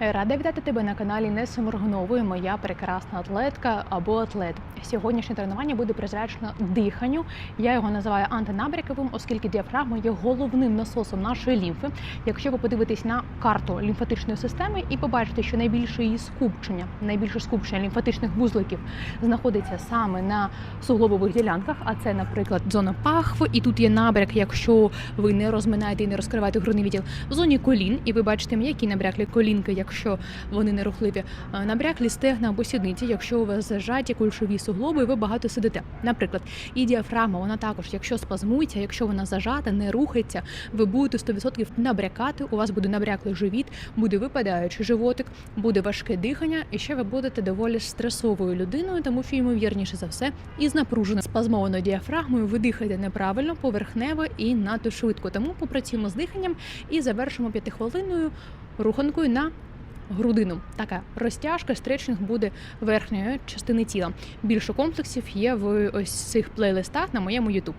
Рада вітати тебе на каналі Неси Моргунової, моя прекрасна атлетка або атлет. Сьогоднішнє тренування буде присвячено диханню. Я його називаю антинабряковим, оскільки діафрагма є головним насосом нашої лімфи. Якщо ви подивитесь на карту лімфатичної системи і побачите, що найбільше її скупчення, найбільше скупчення лімфатичних вузликів знаходиться саме на суглобових ділянках, а це, наприклад, зона пахви, і тут є набряк, якщо ви не розминаєте і не розкриваєте грудний відділ в зоні колін, і ви бачите м'які набряклі колінки, якщо вони не рухливі, а набряклі стегна або сідниці, якщо у вас зажаті кульшові суглоби, ви багато сидите. Наприклад, і діафрагма, вона також, якщо спазмується, якщо вона зажата, не рухається, ви будете 100% набрякати. У вас буде набряклий живіт, буде випадаючий животик, буде важке дихання, і ще ви будете доволі стресовою людиною, тому що ймовірніше за все, із напруженою спазмованою діафрагмою ви дихаєте неправильно, поверхнево і надто швидко. Тому попрацюємо з диханням і завершимо п'ятихвилинною руханкою на грудину. Така розтяжка, стречинг буде верхньої частини тіла. Більше комплексів є в ось цих плейлистах на моєму YouTube.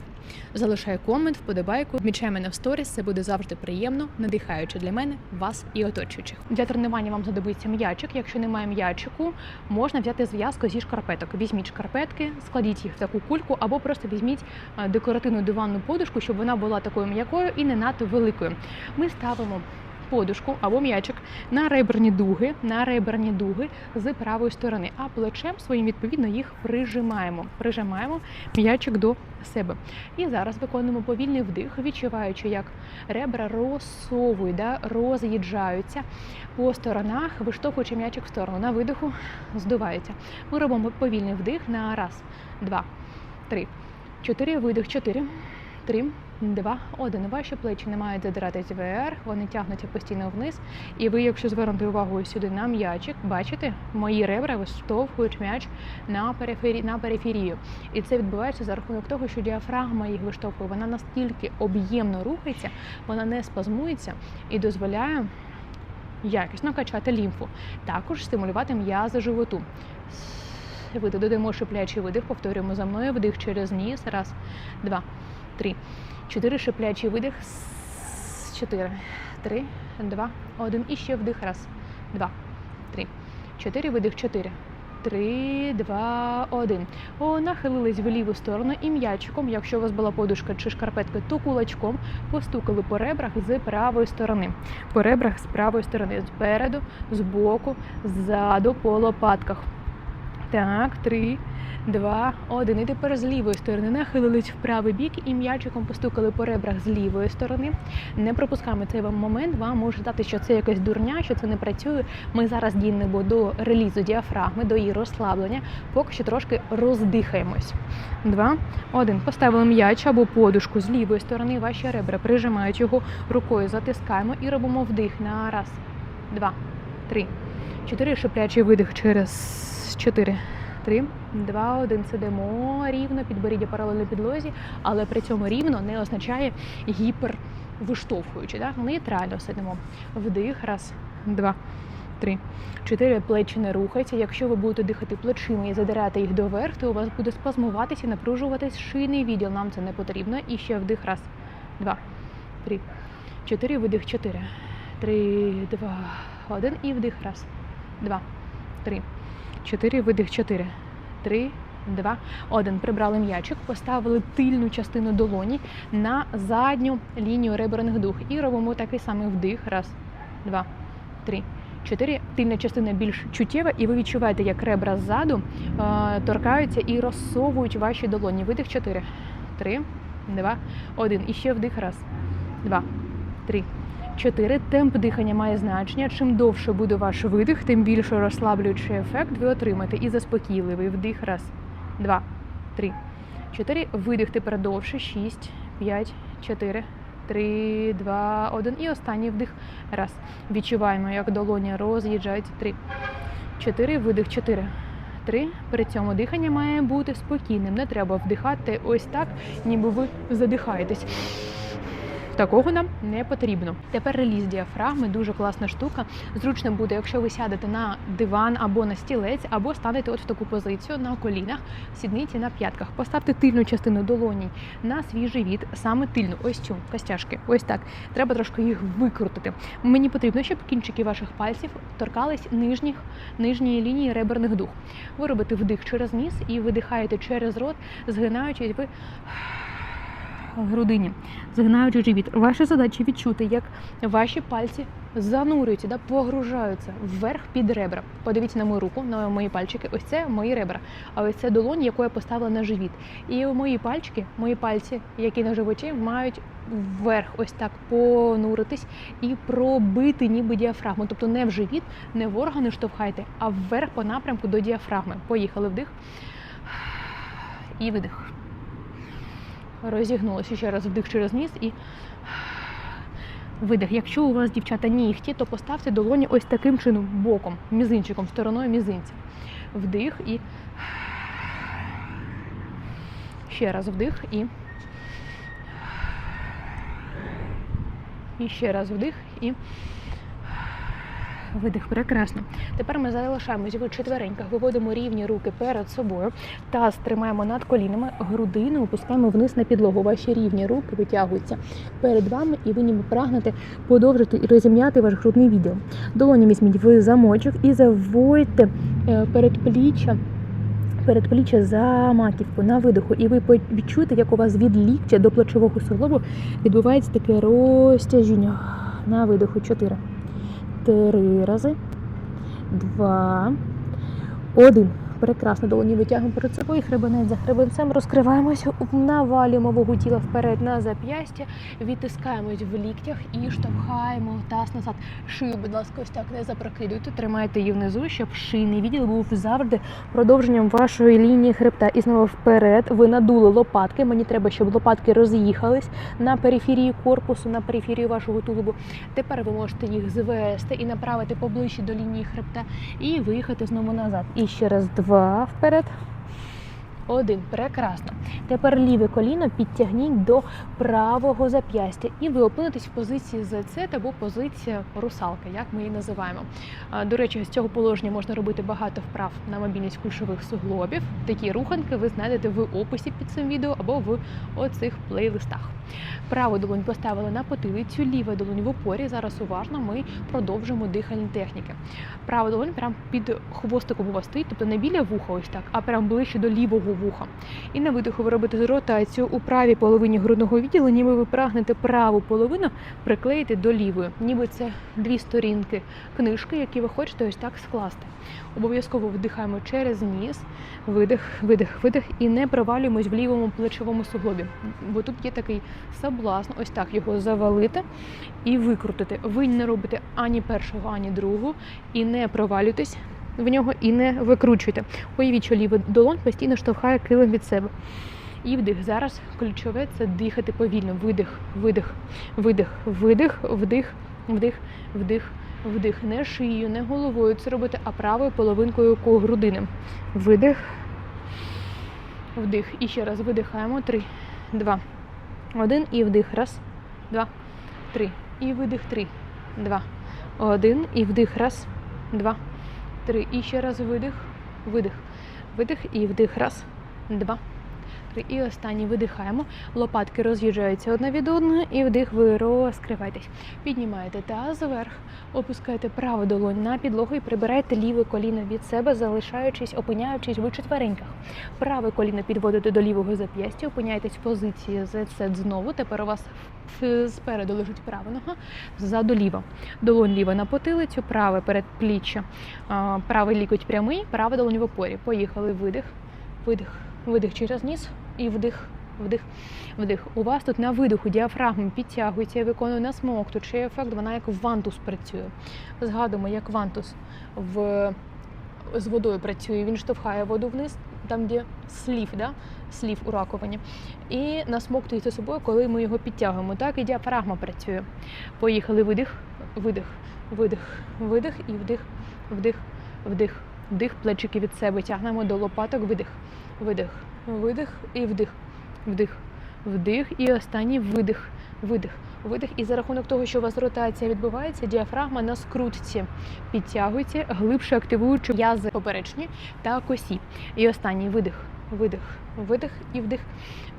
Залишай комент, вподобайку, відмічай мене в сторіс. Це буде завжди приємно, надихаюче для мене, вас і оточуючих. Для тренування вам знадобиться м'ячик. Якщо немає м'ячику, можна взяти зв'язку зі шкарпеток. Візьміть шкарпетки, складіть їх в таку кульку, або просто візьміть е, декоративну диванну подушку, щоб вона була такою м'якою і не надто великою. Ми ставимо подушку або м'ячик на реберні дуги, на реберні дуги з правої сторони, а плечем своїм відповідно їх прижимаємо. Прижимаємо м'ячик до себе. І зараз виконуємо повільний вдих, відчуваючи, як ребра розсовують, да, роз'їжджаються по сторонах, виштовхуючи м'ячик в сторону. На видиху здувається. Ми робимо повільний вдих на раз, два, три, чотири. Видих, чотири, три. Два, один. Ваші плечі не мають задиратись вверх, вони тягнуться постійно вниз. І ви, якщо звернути увагу сюди на м'ячик, бачите, мої ребра виштовхують м'яч на перифері... на периферію. І це відбувається за рахунок того, що діафрагма їх виштовхує. Вона настільки об'ємно рухається, вона не спазмується і дозволяє якісно качати лімфу. Також стимулювати м'язи животу. Видих, додаємо шиплячий видих, повторюємо за мною. Вдих через ніс. Раз, два, три. Чотири шиплячий видих. Чотири. Три, два, один. І ще вдих. Раз, два, три. Чотири. Видих. Чотири. Три, два, один. О, нахилились в ліву сторону і м'ячиком, якщо у вас була подушка чи шкарпетка, то кулачком постукали по ребрах з правої сторони. По ребрах з правої сторони. Спереду, збоку, ззаду, по лопатках. Так, три, два, один. І тепер з лівої сторони нахилились в правий бік і м'ячиком постукали по ребрах з лівої сторони. Не пропускаємо цей вам момент. Вам може здати, що це якась дурня, що це не працює. Ми зараз дійдемо до релізу діафрагми, до її розслаблення. Поки що трошки роздихаємось. Два, один. Поставили м'яч або подушку з лівої сторони. Ваші ребра прижимають його рукою, затискаємо і робимо вдих на раз, два, три, чотири. Шиплячий видих через чотири. Три, два, один. Сидимо рівно, підборіддя паралельно підлозі, але при цьому рівно не означає гіпервиштовхуючи. Так? Нейтрально сидимо. Вдих, раз, два, три, чотири. Плечі не рухаються. Якщо ви будете дихати плечима і задирати їх доверх, то у вас буде спазмуватися і напружуватись шийний відділ. Нам це не потрібно. І ще вдих, раз, два, три, чотири. Видих, чотири. Три, два, один. І вдих, раз, два, три. Чотири, видих, чотири. Три, два, один. Прибрали м'ячик, поставили тильну частину долоні на задню лінію реберних дух. І робимо такий самий вдих. Раз, два, три, чотири. Тильна частина більш чуттєва, і ви відчуваєте, як ребра ззаду е, торкаються і розсовують ваші долоні. Видих чотири. Три, два, один. І ще вдих. Раз, два, три. Чотири. Темп дихання має значення. Чим довше буде ваш видих, тим більше розслаблюючий ефект ви отримаєте. І заспокійливий вдих. Раз, два, три, чотири. Видих тепер довше. Шість, п'ять, чотири, три, два, один. І останній вдих. Раз. Відчуваємо, як долоні роз'їжджаються. Три, чотири. Видих. Чотири. Три. При цьому дихання має бути спокійним. Не треба вдихати ось так, ніби ви задихаєтесь. Такого нам не потрібно. Тепер реліз діафрагми дуже класна штука. Зручно буде, якщо ви сядете на диван або на стілець, або станете от в таку позицію на колінах, сідниці на п'ятках. Поставте тильну частину долоні на свій живіт, саме тильну, ось цю костяшки. Ось так. Треба трошки їх викрутити. Мені потрібно, щоб кінчики ваших пальців торкались нижніх, нижньої лінії реберних дух. Ви робите вдих через ніс і видихаєте через рот, згинаючись ви грудині, згинаючи живіт. Ваша задача відчути, як ваші пальці занурюються, да, погружаються вверх під ребра. Подивіться на мою руку, на мої пальчики. Ось це мої ребра. А ось це долонь, яку я поставила на живіт. І мої пальчики, мої пальці, які на животі, мають вверх ось так понуритись і пробити ніби діафрагму. Тобто не в живіт, не в органи штовхайте, а вверх по напрямку до діафрагми. Поїхали вдих і видих. Розігнулося ще раз вдих через ніс і видих. Якщо у вас, дівчата, нігті, то поставте долоні ось таким чином, боком, мізинчиком, стороною мізинця. Вдих і ще раз вдих і. І ще раз вдих і видих. Прекрасно. Тепер ми залишаємось в четвереньках, виводимо рівні руки перед собою, таз тримаємо над колінами, грудину опускаємо вниз на підлогу. Ваші рівні руки витягуються перед вами, і ви ніби прагнете подовжити і розім'яти ваш грудний відділ. Долоні візьміть в замочок і заводьте е, передпліччя передпліччя за маківку на видиху, і ви відчуєте, як у вас від ліктя до плечового суглобу відбувається таке розтяжіння. На видиху. Чотири. Три рази. Два. Один. Прекрасно, долоні витягуємо перед собою, хребенець за хребенцем, розкриваємося, навалюємо вагу тіла вперед на зап'ястя, відтискаємось в ліктях і штовхаємо таз назад. Шию, будь ласка, ось так не запрокидуйте, тримайте її внизу, щоб шийний відділ був завжди продовженням вашої лінії хребта. І знову вперед. Ви надули лопатки. Мені треба, щоб лопатки роз'їхались на периферії корпусу, на периферії вашого тулубу. Тепер ви можете їх звести і направити поближче до лінії хребта і виїхати знову назад. І ще раз два вперед. Один. Прекрасно. Тепер ліве коліно підтягніть до правого зап'ястя. І ви опинитесь в позиції ЗЦ або позиція русалки, як ми її називаємо. До речі, з цього положення можна робити багато вправ на мобільність кульшових суглобів. Такі руханки ви знайдете в описі під цим відео або в оцих плейлистах. Праву долонь поставили на потилицю, ліва долонь в опорі. Зараз уважно ми продовжимо дихальні техніки. Права долонь прямо під хвостиком у вас стоїть, тобто не біля вуха, ось так, а прямо ближче до лівого вуха. І на видиху ви робите ротацію у правій половині грудного відділу, ніби ви прагнете праву половину приклеїти до лівої, ніби це дві сторінки книжки, які ви хочете ось так скласти. Обов'язково вдихаємо через ніс, видих, видих, видих, і не провалюємось в лівому плечовому суглобі. Бо тут є такий соблазн, ось так його завалити і викрутити. Ви не робите ані першого, ані другого, і не провалюйтесь в нього і не викручуйте. Уявіть, що лівий долонь постійно штовхає килим від себе. І вдих. Зараз ключове це дихати повільно. Видих, видих, видих, видих, вдих, вдих, вдих, вдих. Не шиєю, не головою це робити, а правою половинкою грудини. Видих, вдих. І ще раз видихаємо. Три, два, один. І вдих. Раз, два, три. І видих. Три, два, один. І вдих. Раз, два, три. І ще раз видих, видих, видих і вдих. Раз, два, три. І останній видихаємо. Лопатки роз'їжджаються одна від одної, і вдих, ви розкриваєтесь. Піднімаєте таз вверх, опускаєте праву долонь на підлогу і прибираєте ліве коліно від себе, залишаючись, опиняючись в четвереньках. Праве коліно підводите до лівого зап'ястя, опиняєтесь в позиції Z знову. Тепер у вас спереду лежить права нога, ззаду ліва. Долонь ліва на потилицю, праве передпліччя, правий лікоть прямий, права долонь в опорі. Поїхали. Видих, видих, видих через ніс і вдих. Вдих, вдих. У вас тут на видиху діафрагма підтягується і виконує насмоктуючий ефект, вона як вантус працює. Згадуємо, як вантус в... з водою працює. Він штовхає воду вниз, там, де слів, да? слів у раковині. І насмоктується собою, коли ми його підтягуємо. Так і діафрагма працює. Поїхали. Видих, видих, видих, видих і вдих, вдих, вдих, вдих, плечики від себе тягнемо до лопаток, видих, видих, видих і вдих, вдих, вдих і останній видих. видих, видих. І за рахунок того, що у вас ротація відбувається, діафрагма на скрутці підтягується, глибше активуючи м'язи поперечні та косі. І останній видих, видих, видих і вдих,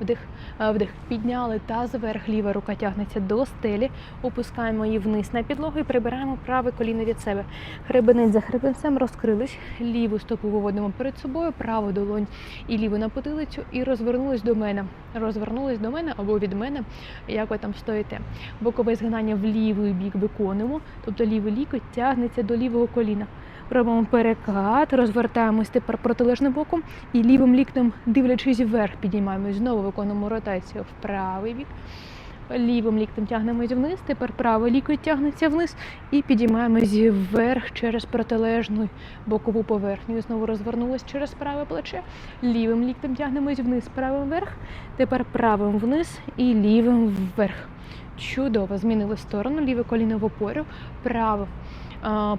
вдих, е, вдих. Підняли таз вверх, ліва рука тягнеться до стелі, опускаємо її вниз на підлогу і прибираємо праве коліно від себе. Хребенець за хребенцем розкрились, ліву стопу виводимо перед собою, праву долонь і ліву на потилицю, і розвернулись до мене. Розвернулись до мене або від мене, як ви там стоїте. Бокове згинання в лівий бік виконуємо, тобто лівий лікоть тягнеться до лівого коліна. Робимо перекат, розвертаємось тепер протилежним боком і лівим ліктем, дивлячись вверх, підіймаємось. Знову виконуємо ротацію в правий бік. Лівим ліктем тягнемось вниз, тепер правий лікоть тягнеться вниз і підіймаємось вверх через протилежну бокову поверхню. Знову розвернулись через праве плече. Лівим ліктем тягнемось вниз, правим вверх, тепер правим вниз і лівим вверх. Чудово, змінили сторону, ліве коліно в опору, право.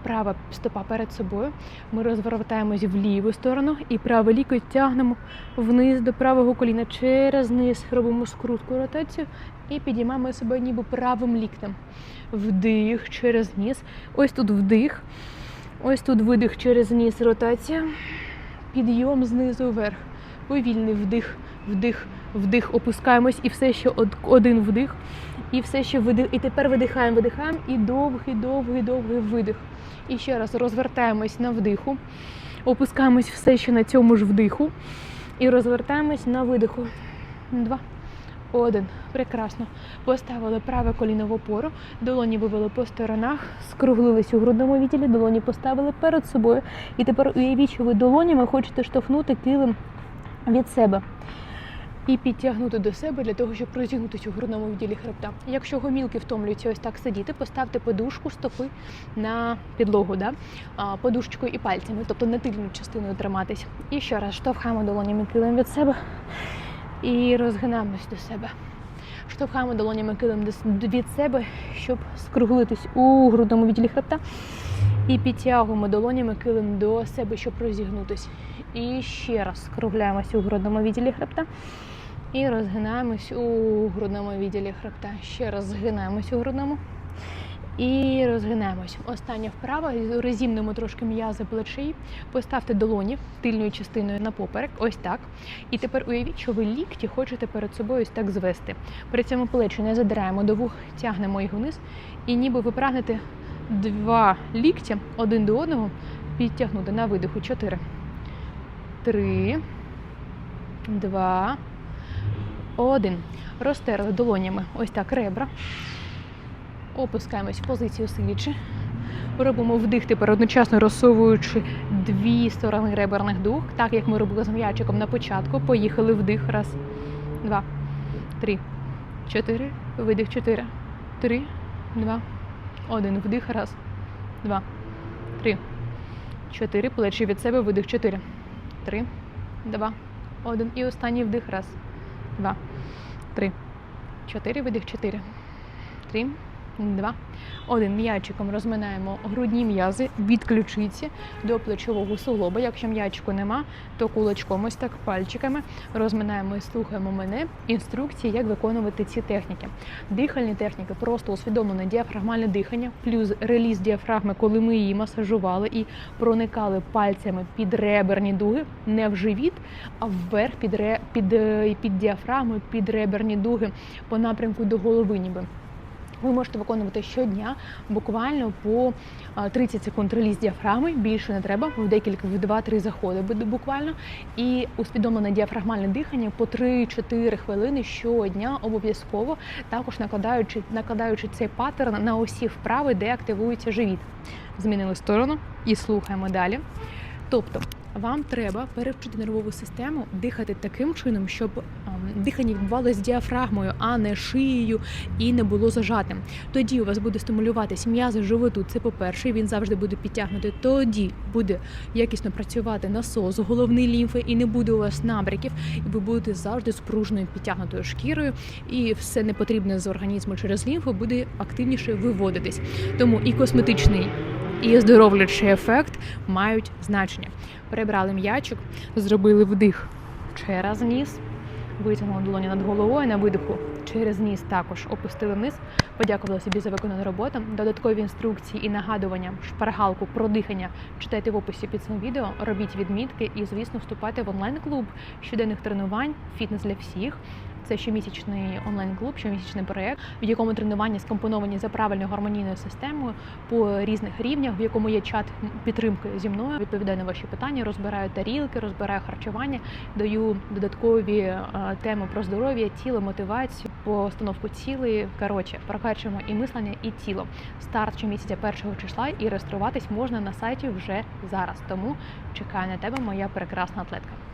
Права стопа перед собою. Ми розвертаємось в ліву сторону і правий лікоть тягнемо вниз до правого коліна через низ. Робимо скрутку ротацію і підіймаємо себе ніби правим ліктем. Вдих через ніс. Ось тут вдих. Ось тут видих через ніс, ротація. Підйом знизу вверх. Повільний вдих, вдих, вдих. Опускаємось і все ще один вдих. І все ще видих. І тепер видихаємо, видихаємо. І довгий, довгий, довгий видих. І ще раз розвертаємось на вдиху. Опускаємось все ще на цьому ж вдиху. І розвертаємось на видиху. Два. Один. Прекрасно. Поставили праве коліно в опору, долоні вивели по сторонах, скруглились у грудному відділі, долоні поставили перед собою. І тепер уявіть, що ви долонями хочете штовхнути килим від себе. І підтягнути до себе для того, щоб розігнутися у грудному відділі хребта. Якщо гомілки втомлюються ось так сидіти, поставте подушку стопи на підлогу, да? подушечкою і пальцями, тобто не тильною частиною триматись. І ще раз штовхаємо долонями килим від себе і розгинаємось до себе. Штовхаємо долонями килим від себе, щоб скруглитись у грудному відділі хребта. І підтягуємо долонями килим до себе, щоб розігнутись. І ще раз скругляємося у грудному відділі хребта. І розгинаємось у грудному відділі хребта. Ще раз згинаємось у грудному. І розгинаємось. Остання вправа. Розімнемо трошки м'язи плечей. Поставте долоні тильною частиною на поперек, ось так. І тепер уявіть, що ви лікті хочете перед собою ось так звести. При цьому плечі не задираємо до вух, тягнемо їх вниз. І ніби ви прагнете два ліктя один до одного підтягнути на видиху. Чотири. Три. Два. Один. Розтерли долонями ось так ребра. Опускаємось в позицію сидячи. Робимо вдих тепер одночасно розсовуючи дві сторони реберних дух, так як ми робили з м'ячиком на початку. Поїхали вдих. Раз, два, три, чотири. Видих чотири. Три, два, один. Вдих. Раз, два, три, чотири. Плечі від себе. Видих чотири. Три, два, один. І останній вдих. Раз, два, три, чотири. Видих чотири. Три, два, один. М'ячиком розминаємо грудні м'язи від ключиці до плечового суглоба. Якщо м'ячику нема, то кулачком ось так пальчиками розминаємо і слухаємо мене інструкції, як виконувати ці техніки. Дихальні техніки, просто усвідомлене діафрагмальне дихання, плюс реліз діафрагми, коли ми її масажували і проникали пальцями під реберні дуги, не в живіт, а вверх під, ре, під, е, під діафрагму, під реберні дуги по напрямку до голови, ніби. Ви можете виконувати щодня буквально по 30 секунд реліз діафрагми, більше не треба, в декілька в 2-3 заходи буде буквально. І усвідомлене діафрагмальне дихання по 3-4 хвилини щодня обов'язково, також накладаючи, накладаючи цей паттерн на усі вправи, де активується живіт. Змінили сторону і слухаємо далі. Тобто вам треба перевчити нервову систему дихати таким чином, щоб дихання відбувалося діафрагмою, а не шиєю і не було зажатим. Тоді у вас буде стимулюватися м'язи животу. Це по-перше, він завжди буде підтягнутий. Тоді буде якісно працювати насос, головний лімфи, і не буде у вас набряків, і ви будете завжди з пружною підтягнутою шкірою, і все непотрібне з організму через лімфу буде активніше виводитись. Тому і косметичний і оздоровлюючий ефект мають значення. Прибрали м'ячик, зробили вдих через ніс, витягнули долоні над головою на видиху через ніс також опустили низ. Подякували собі за виконану роботу. Додаткові інструкції і нагадування, шпаргалку про дихання читайте в описі під цим відео. Робіть відмітки і, звісно, вступайте в онлайн-клуб щоденних тренувань, фітнес для всіх. Це щомісячний онлайн-клуб, щомісячний проєкт, в якому тренування скомпоновані за правильною гармонійною системою по різних рівнях, в якому є чат підтримки зі мною. Відповідаю на ваші питання, розбираю тарілки, розбираю харчування, даю додаткові е, теми про здоров'я, тіло, мотивацію, постановку цілей. Коротше, прокачуємо і мислення, і тіло. Старт щомісяця першого числа і реєструватись можна на сайті вже зараз. Тому чекаю на тебе, моя прекрасна атлетка.